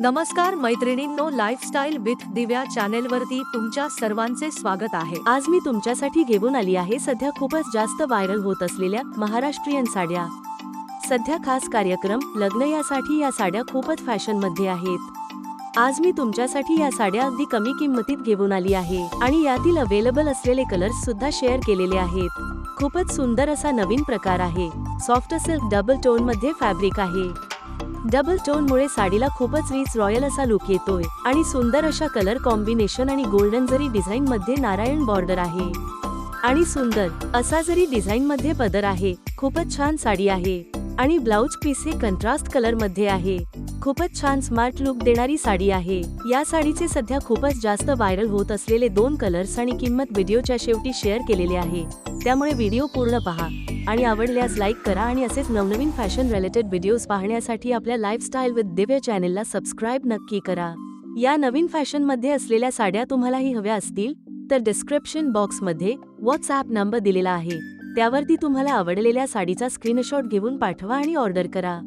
नमस्कार मैत्रिणींनो lifestyle with दिव्या चॅनेलवरती तुमच्या सर्वांचे स्वागत आहे. आज मी तुमच्यासाठी घेऊन आली आहे सध्या खूपच जास्त व्हायरल होत असलेल्या महाराष्ट्रीयन साड्या. सध्या खास कार्यक्रम लग्न यासाठी या साड्या खूपच फॅशनमध्ये आहेत. आज मी तुमच्यासाठी या साड्या अगदी कमी किंमतीत घेऊन आली आहे आणि यातील अवेलेबल असलेले कलर्स सुद्धा शेअर केलेले आहेत. खूपच सुंदर असा नवीन प्रकार आहे. सॉफ्ट सिल्क डबल टोनमध्ये फॅब्रिक आहे. डबल टोन मुळे साडीला खूपच रिच रॉयल असा लुक येतोय. आणि सुंदर अशा कलर कॉम्बिनेशन आणि गोल्डन जरी डिझाईन मध्ये नारायण बॉर्डर आहे. आणि सुंदर असा जरी डिझाईन मध्ये पदर आहे खूपच छान साडी आहे. आणि ब्लाउज पीस हे कंट्रास्ट कलरमध्ये आहे. खूपच छान स्मार्ट लुक देणारी साडी आहे. या साडीचे सध्या खूपच जास्त व्हायरल होत असलेले दोन कलर्स आणि किंमत व्हिडिओच्या शेवटी शेअर केलेले आहे. त्यामुळे व्हिडिओ पूर्ण पहा आणि आवडल्यास लाईक करा आणि असेच नवनवीन फॅशन रिलेटेड व्हिडिओज पाहण्यासाठी आपल्या लाईफस्टाईल विथ दिव्य चॅनेलला सबस्क्राईब नक्की करा. या नवीन फॅशनमध्ये असलेल्या साड्या तुम्हालाही हव्या असतील तर डिस्क्रिप्शन बॉक्समध्ये व्हॉट्सॲप नंबर दिलेला आहे. त्यावरती तुम्हाला आवडलेल्या साडीचा स्क्रीनशॉट घेऊन पाठवा आणि ऑर्डर करा.